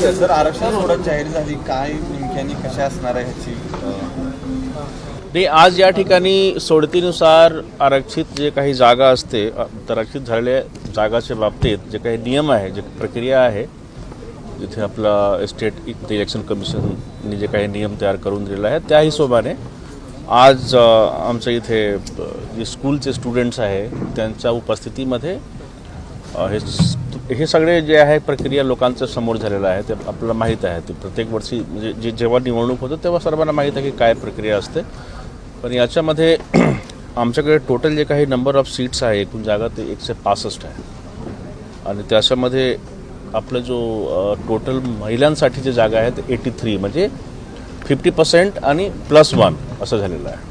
जर आरक्षण सोडत जाहीर झाली काय नेमक्याने कशा असणार आहे ह्याची नाही आज या ठिकाणी सोडतीनुसार आरक्षित जे काही जागा असते तर आरक्षित झालेल्या जागाच्या बाबतीत जे काही नियम आहे जे प्रक्रिया आहे जिथे आपला स्टेट इलेक्शन कमिशनने जे काही नियम तयार करून दिलेला आहे त्या हिशोबाने आज आमच्या इथे जे स्कूलचे स्टुडंट्स आहे त्यांच्या उपस्थितीमध्ये हे हे सगळे जे आहे प्रक्रिया लोकांच्या समोर झालेलं आहे ते आपल्याला माहीत आहे. ते प्रत्येक वर्षी म्हणजे जे जेव्हा निवडणूक होतं तेव्हा सर्वांना माहीत आहे की काय प्रक्रिया असते. पण याच्यामध्ये आमच्याकडे टोटल जे काही नंबर ऑफ सीट्स आहे एकूण जागा ते एकशे पासष्ट आहे. आणि त्याच्यामध्ये आपलं जो टोटल महिलांसाठी जे जागा आहे ते एटी थ्री म्हणजे फिफ्टी पर्सेंट आणि प्लस वन असं झालेलं आहे.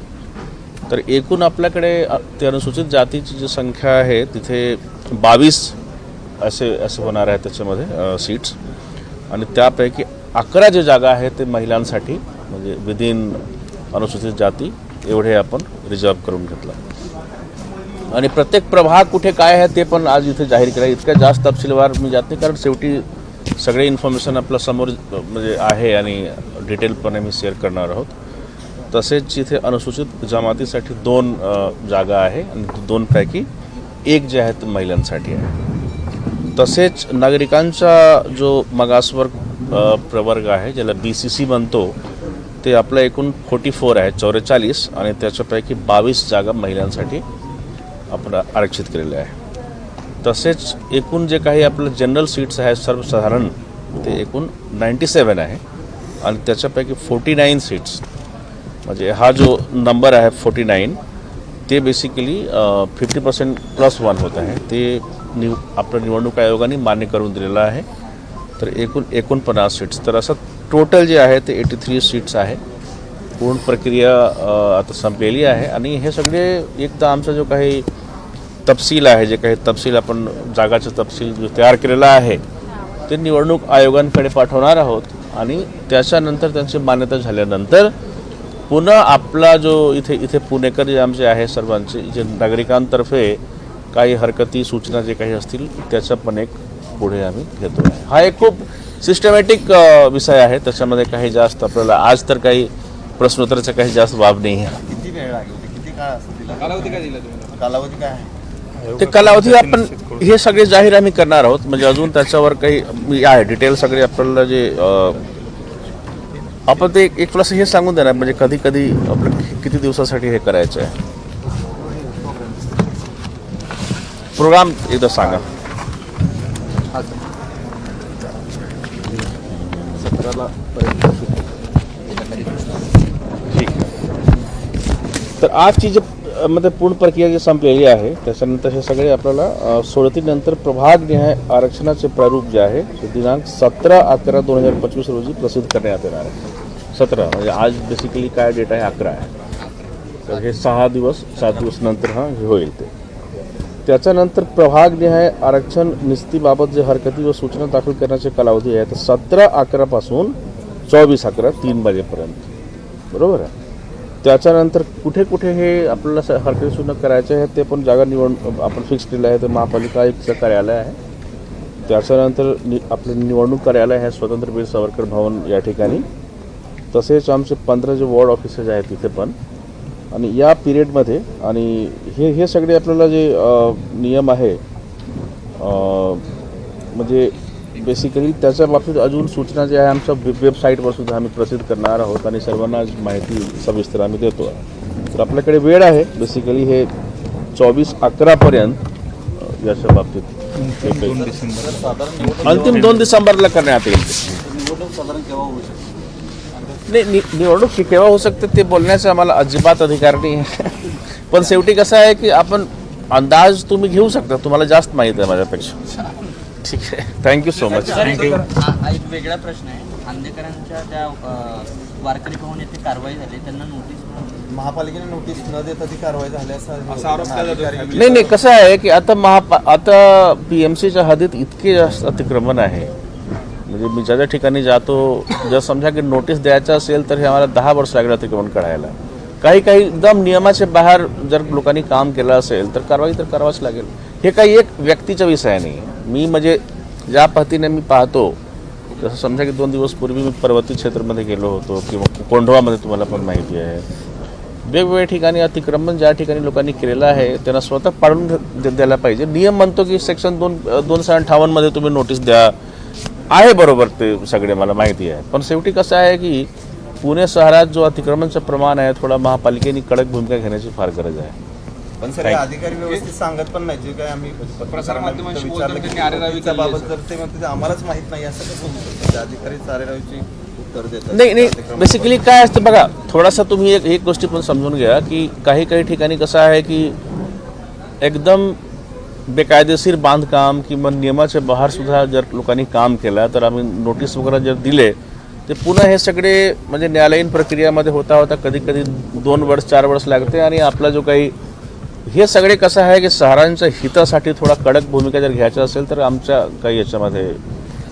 तर एकूण आपल्याकडे ते अनुसूचित जातीची जी संख्या आहे तिथे बावीस असे असे होणार आहे त्याच्यामध्ये सीट्स आणि त्यापैकी अकरा जे जागा आहेत ते महिलांसाठी म्हणजे विदिन अनुसूचित जाती एवढे आपण रिझर्व करून घेतलं. आणि प्रत्येक प्रभाग कुठे काय आहे ते पण आज इथे जाहीर केलं. इतक्या जास्त तपशीलवार मी जात नाही कारण शेवटी सगळे इन्फॉर्मेशन आपल्यासमोर म्हणजे आहे आणि डिटेलपणे मी शेअर करणार आहोत. तसेच इथे अनुसूचित जमातीसाठी दोन जागा आहे आणि दोनपैकी एक जे आहे ते महिलांसाठी आहे. तसेच नागरिकांचा जो मागासवर्ग प्रवर्ग आहे ज्याला बी सी सी म्हणतो ते आपलं एकूण फोर्टी फोर आहे चौवेचाळीस आणि त्याच्यापैकी बावीस जागा महिलांसाठी आपण आरक्षित केलेले आहे. तसेच एकूण जे काही आपलं जनरल सीट्स आहेत सर्वसाधारण ते एकूण नाईंटी सेवन आहे आणि त्याच्यापैकी फोर्टी नाईन सीट्स म्हणजे हा जो नंबर आहे फोर्टी नाईन ते basically fifty percent plus one होत आहे. ते निव आपलं निवडणूक आयोगाने मान्य करून दिलेलं आहे. तर एकूण एकोणपन्नास सीट्स तर असं टोटल जे आहे ते एटी थ्री सीट्स आहे. पूर्ण प्रक्रिया आता संपलेली आहे. आणि हे सगळे एक तर आमचा जो काही तपशील आहे जे काही तपशील आपण जागाचं तपशील जो तयार केलेला आहे ते निवडणूक आयोगांकडे पाठवणार आहोत. आणि त्याच्यानंतर त्यांची मान्यता झाल्यानंतर पुन्हा आपला जो इथे इथे पुणेकर जे आमचे आहे सर्वांचे जे नागरिकांतर्फे काही हरकती सूचना जे काही असतील त्याचा पण एक पुढे आम्ही घेतो आहे हा एक खूप सिस्टमॅटिक विषय आहे. त्याच्यामध्ये काही जास्त आपल्याला आज तर काही प्रश्नोत्तराचा काही जास्त बाब नाही आहे. किती वेळ लागेल? ते किती काळ असतील कालावधी काय आहे? ते कालावधी आपण हे सगळे जाहीर आम्ही करणार आहोत. म्हणजे अजून त्याच्यावर काही मी आहे. डिटेल सगळे आपल्याला जे आपण ते एक- प्लस हे सांगून देणार. म्हणजे कधी कधी आपलं किती दिवसासाठी हे करायचं आहे प्रोग्राम एकदा सांगा. ठीक. तर आजची जी म्हणजे पूर्ण प्रक्रिया जी संपलेली आहे त्याच्यानंतर हे सगळे आपल्याला सोडतीनंतर प्रभाग निहाय आरक्षणाचे प्रारूप जे आहे ते दिनांक सतरा अकरा दोन हजार पंचवीस रोजी प्रसिद्ध करण्यात येणार आहे. सतरा म्हणजे आज बेसिकली काय डेट आहे? अकरा आहे. तर हे सहा दिवस सात दिवस नंतर हा हे होईल ते. त्याच्यानंतर प्रभागनिहाय आरक्षण निस्तीबाबत जे हरकती व सूचना दाखल करण्याचे कालावधी आहे तर सतरा अकरापासून चोवीस अकरा तीन वाजेपर्यंत. बरोबर आहे? त्याच्यानंतर कुठे कुठे हे आपल्याला स- हरकती सूचना करायचे आहे ते पण जागा निवड आपण फिक्स केलं आहे ते महापालिका आयुक्तचं कार्यालय आहे. त्याच्यानंतर नि आपलं निवडणूक कार्यालय आहे स्वतंत्र वीर सावरकर भवन या ठिकाणी. तसेच आमचे पंधरा जे वॉर्ड ऑफिसेस आहेत तिथे पण आणि या पिरियडमध्ये आणि हे हे सगळे आपल्याला जे नियम आहे म्हणजे बेसिकली त्याच्या बाबतीत अजून सूचना जे आहे आमच्या वेब- वेबसाईटवर सुद्धा आम्ही प्रसिद्ध करणार आहोत आणि सर्वांना माहिती सविस्तर आम्ही देतो. तर आपल्याकडे वेळ आहे बेसिकली हे चोवीस अकरापर्यंत याच्या बाबतीत. अंतिम दोन डिसेंबरला करण्यात येईल ते. निवडणूक साधारण केव्हा होऊ शकते नाही नि- निवडणूक ही केव्हा होऊ शकते ते बोलण्याचा आम्हाला अजिबात अधिकार नाही आहे. पण शेवटी कसं आहे की आपण अंदाज तुम्ही घेऊ शकता. तुम्हाला जास्त माहीत आहे माझ्यापेक्षा. ठीक आहे. थँक्यू सो मच हा एक वेगळा प्रश्न आहे. खांदेकरांच्या त्या वारकरी भवन येथे कारवाई झाली त्यांना नोटीस महापालिकेने नोटीस न देता ती कारवाई झाली असं अधिकारी नाही नाही कसं आहे की आता महापा आता पी एम सीच्या हद्दीत इतके जास्त अतिक्रमण आहे. म्हणजे मी ज्या ज्या ठिकाणी जातो जर समजा की नोटीस द्यायचं असेल तर हे आम्हाला दहा वर्ष लागलं अतिक्रमण काढायला काही काही एकदम नियमाच्या बाहेर जर लोकांनी काम केलं असेल तर कारवाई तर करावाच लागेल. हे काही एक व्यक्तीचा विषय नाही. मी म्हणजे ज्या पद्धतीने मी पाहतो जसं समजा की दोन दिवस पूर्वी मी पर्वती क्षेत्रामध्ये गेलो होतो किंवा कोंढवामध्ये तुम्हाला पण माहिती आहे. वेगवेगळ्या ठिकाणी अतिक्रमण ज्या ठिकाणी लोकांनी केलेलं आहे त्यांना स्वतः पाडून द्यायला पाहिजे. नियम म्हणतो की सेक्शन दोन दोनशे अठ्ठावन्नमध्ये तुम्ही नोटीस द्या. आहे बरोबर ते सगळे मला माहिती आहे. पण शेवटी कसं आहे की पुणे शहरात जो अतिक्रमणचं प्रमाण आहे थोडा महापालिकेने कडक भूमिका घेण्याची फार गरज आहे. पण सर अधिकारी व्यवस्थित सांगत पण नाही जे काय आम्ही प्रसारमाध्यमांशी आहे, बाबत तर ते म्हणते आम्हालाच माहीत नाही. असं कसं होऊ शकतं? ते अधिकारी आरेरावीची नाही नाही बेसिकली काय असतं बघा थोडासा तुम्ही एक एक गोष्टी पण समजून घ्या की काही काही ठिकाणी कसं आहे की एकदम बेकायदेशीर बांधकाम किंवा नियमाच्या बाहेर सुद्धा जर लोकांनी काम केलं तर आम्ही नोटीस वगैरे जर दिले ते पुन्हा हे सगळे म्हणजे न्यायालयीन प्रक्रियामध्ये होता होता कधी कधी दोन वर्ष चार वर्ष लागते आणि आपला जो काही हे सगळे कसं आहे की शहरांच्या हितासाठी थोडा कडक भूमिका जर घ्यायचं असेल तर आमच्या काही याच्यामध्ये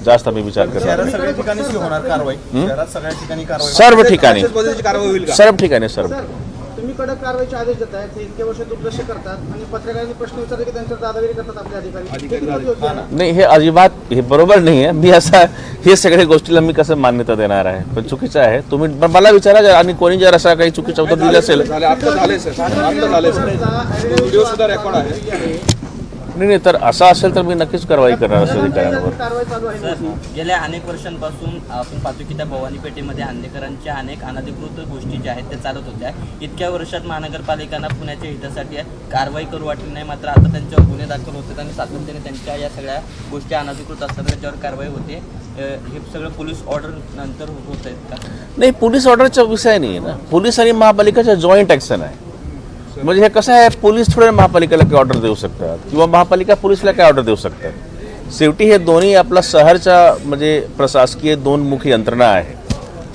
जास्त आम्ही विचार करतो शहरात सगळ्या ठिकाणीच होणार कारवाई? शहरात सगळ्या ठिकाणी कारवाई? सर्व ठिकाणी. सर्व ठिकाणी सर्व सर तुम्ही कडक कारवाईचे आदेश देताय ते इतके वर्ष दुर्लक्ष करतात आणि पत्रकारांनी प्रश्न विचारले की त्यांच्यावर दादागिरी करतात आपले अधिकारी? नाही हे अजिबात हे बरोबर नाही आहे. मी असा हे सगळ्या गोष्टीला मी कसं मान्यता देणार आहे? पण चुकीचं आहे. तुम्ही मला विचारा आणि कोणी जर असा काही चुकीचं उत्तर दिलं असेल नाही नाही तर असं असेल तर मी नक्कीच कारवाई करणार असेल अधिकाऱ्यांवर. गेल्या अनेक वर्षांपासून आपण पाहतो की त्या भवानी पेठेमध्ये हांदेकरांच्या अनेक अनधिकृत गोष्टी ज्या आहेत त्या चालत होत्या. इतक्या वर्षात महानगरपालिकांना पुण्याच्या हितासाठी कारवाई करू वाटली नाही मात्र आता त्यांच्यावर गुन्हे दाखल होतात आणि सातत्याने त्यांच्या या सगळ्या गोष्टी अनधिकृत असतात त्याच्यावर कारवाई होते. हे सगळं पोलीस ऑर्डर नंतर होत आहेत का? नाही पोलीस ऑर्डरचा विषय नाही ना. पोलीस आणि महापालिकेचा जॉईंट ॲक्शन आहे. म्हणजे हे कसं आहे पोलीस थोडे महापालिकेला काय ऑर्डर देऊ शकतात. किंवा महापालिका पोलीसला काय ऑर्डर देऊ शकतात. शेवटी हे दोन्ही आपला शहरच्या म्हणजे प्रशासकीय दोन मुखी यंत्रणा आहे.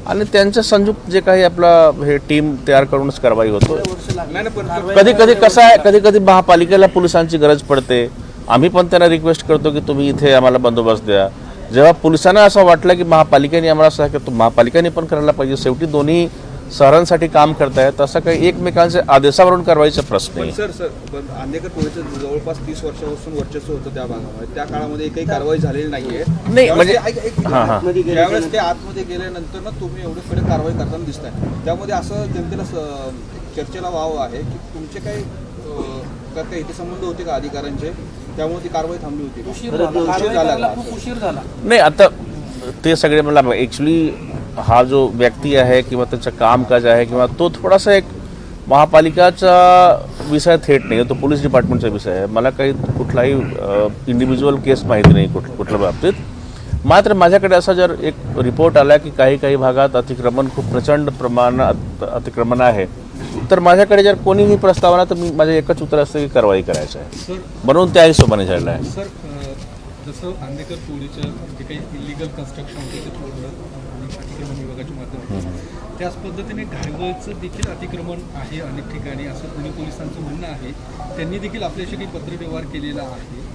आणि त्यांच्या संयुक्त जे काही आपला हे टीम तयार करूनच कारवाई होतो कधी कधी कसं आहे कधी कधी महापालिकेला पोलिसांची गरज पडते. आम्ही पण त्यांना रिक्वेस्ट करतो की तुम्ही इथे आम्हाला बंदोबस्त द्या. जेव्हा पोलिसांना असं वाटलं की महापालिकेने आम्हाला असं महापालिकेने पण करायला पाहिजे. शेवटी दोन्ही शहरांसाठी काम करतायत तसं काही एकमेकांच्या आदेशावरून कारवाईचा प्रश्न पण नाही सर सर पण अंधेकर पोलीसचं जवळपास तीस वर्षापासून वर्चस्व होतं त्या भागामध्ये. त्या काळामध्ये एकही कारवाई झालेली नाहीये. नाही, म्हणजे- त्यावेळेस ते- ऐक- ऐक- हां, हां. त्यावेळेस ते आतमध्ये गेल्यानंतर ना तुम्ही एवढे कडक कारवाई करताना दिसताय. त्यामध्ये असं जनतेला स- चर्चेला वाव आहे की तुमचे काही अं, त्यात काही होते का अधिकाऱ्यांचे? त्यामुळे ती कारवाई थांबली होती उशीर झाला? नाही आता ते सगळे मला ॲक्च्युली हा जो व्यक्ती आहे किंवा त्याचं कामकाज आहे किंवा तो थोडासा एक महापालिकाचा विषय थेट नाही तो पोलीस डिपार्टमेंटचा विषय आहे. मला काही कुठलाही इंडिव्हिज्युअल केस माहिती नाही कुठ कुठल्या बाबतीत. मात्र माझ्याकडे असा जर एक रिपोर्ट आला की काही काही भागात अतिक्रमण खूप प्रचंड प्रमाणात अतिक्रमण आहे तर माझ्याकडे जर कोणीही प्रस्तावना तर मी माझं एकच उत्तर असतं की कारवाई करायचं आहे. म्हणून त्या हिशोबाने झालेलं आहे. जसं जे काही इलिगल कन्स्ट्रक्शन होतं ते तोडलं विभागाच्या माध्यमातून. त्याच पद्धतीने घायवळचं देखील अतिक्रमण आहे अनेक ठिकाणी. असं पुणे पोलिसांचं म्हणणं आहे. त्यांनी देखील आपल्याशी काही पत्रव्यवहार केलेला आहे.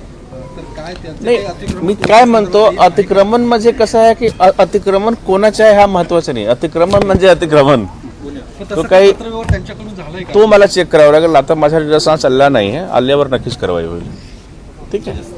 नाही मी काय म्हणतो आहे? अतिक्रमण म्हणजे कसं आहे की अतिक्रमण कोणाचे आहे हा महत्त्वाचा नाही. अतिक्रमण म्हणजे अतिक्रमण. तो काही- तो मला चेक करावा लागेल. आता माझ्या जसा चालला नाही आहे. आल्यावर नक्कीच कारवाई होईल. ठीक आहे.